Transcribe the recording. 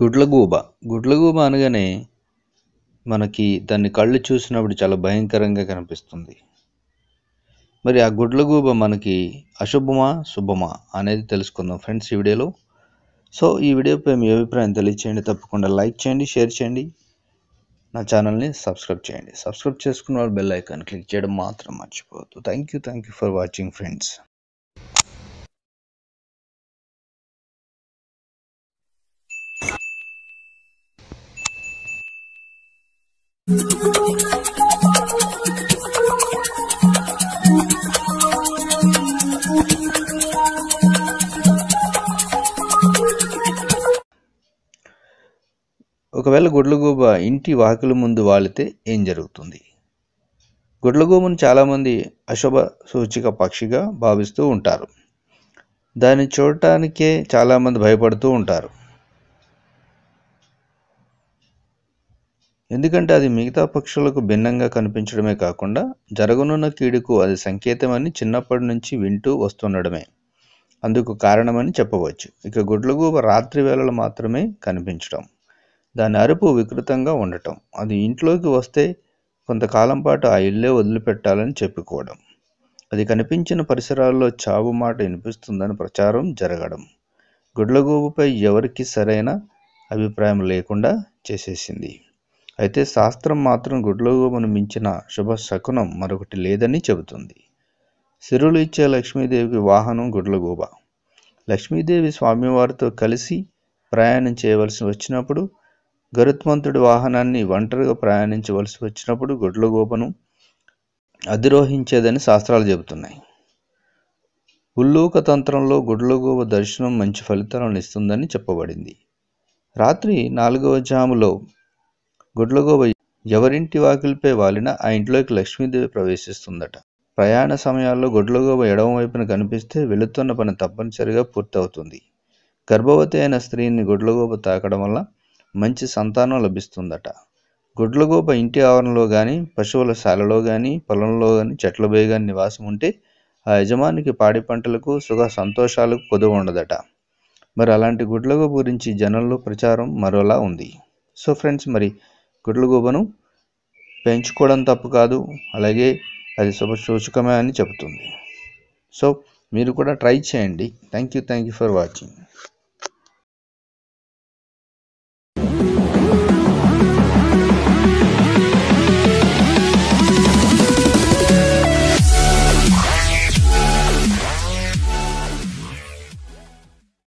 గుడ్లగూబ. గుడ్లగూబ అనగానే మనకి దాన్ని కళ్ళు చూసినప్పుడు చాలా భయంకరంగా కనిపిస్తుంది. మరి ఆ గుడ్లగూబ మనకి అశుభమా శుభమా అనేది తెలుసుకుందాం ఫ్రెండ్స్ ఈ వీడియోలో. సో ఈ వీడియోపై మీ అభిప్రాయం తెలియచేయండి. తప్పకుండా లైక్ చేయండి షేర్ చేయండి. నా ఛానల్ని సబ్స్క్రైబ్ చేయండి. సబ్స్క్రైబ్ చేసుకున్న వాళ్ళు బెల్ ఐకాన్ క్లిక్ చేయడం మాత్రం మర్చిపోవద్దు. Thank you thank you for watching friends. ఒకవేళ గుడ్లగూబ ఇంటి వాకిలి ముందు వాలితే ఏం జరుగుతుంది? గుడ్లగూబను చాలామంది అశుభ సూచిక పక్షిగా భావిస్తూ ఉంటారు. దాన్ని చూడటానికే చాలామంది భయపడుతూ ఉంటారు. ఎందుకంటే అది మిగతా పక్షులకు భిన్నంగా కనిపించడమే కాకుండా జరగనున్న కీడుకు అది సంకేతమని చిన్నప్పటి నుంచి వింటూ వస్తుండడమే. అందుకు కారణమని చెప్పవచ్చు. ఇక గుడ్లగూబ రాత్రి వేళలు మాత్రమే కనిపించడం దాని అరుపు వికృతంగా ఉండటం. అది ఇంట్లోకి వస్తే కొంతకాలం పాటు ఆ ఇల్లే వదిలిపెట్టాలని చెప్పుకోవడం. అది కనిపించిన పరిసరాల్లో చావు మాట వినిపిస్తుందని ప్రచారం జరగడం. గుడ్లగూబపై ఎవరికి సరైన అభిప్రాయం లేకుండా చేసేసింది. అయితే శాస్త్రం మాత్రం గుడ్లగూబను మించిన శుభ శకునం మరొకటి లేదని చెబుతుంది. సిరులు ఇచ్చే లక్ష్మీదేవికి వాహనం గుడ్లగూబ లక్ష్మీదేవి స్వామివారితో కలిసి ప్రయాణం చేయవలసి వచ్చినప్పుడు గరుత్మంతుడి వాహనాన్ని ఒంటరిగా ప్రయాణించవలసి వచ్చినప్పుడు గుడ్లగూబను అధిరోహించేదని శాస్త్రాలు చెబుతున్నాయి. ఉల్లూక తంత్రంలో గుడ్లగూబ దర్శనం మంచి ఫలితాలను ఇస్తుందని చెప్పబడింది. రాత్రి నాలుగవ జాములో గుడ్లగూబ ఎవరింటి వాకిలిపై వాలినా ఆ ఇంట్లోకి లక్ష్మీదేవి ప్రవేశిస్తుందట. ప్రయాణ సమయాల్లో గుడ్లగూబ ఎడమవైపున కనిపిస్తే వెళుతున్న పని తప్పనిసరిగా పూర్తవుతుంది. గర్భవతి అయిన స్త్రీని గుడ్లగూబ తాకడం వల్ల మంచి సంతానం లభిస్తుందట. గుడ్లగూబ ఇంటి ఆవరణలో కానీ పశువుల శాలలో కానీ పొలంలో కానీ చెట్లపై కానీ నివాసం ఉంటే ఆ యజమానికి పాడి పంటలకు సుఖ సంతోషాలకు కొదువు ఉండదట. మరి అలాంటి గుడ్లగూబ గురించి జనంలో ప్రచారం మరోలా ఉంది. సో ఫ్రెండ్స్ మరి గుడ్లగూబను పెంచుకోవడం తప్పు కాదు. అలాగే అది శుభ సూచకమే అని చెబుతుంది. సో మీరు కూడా ట్రై చేయండి. Thank you thank you for watching.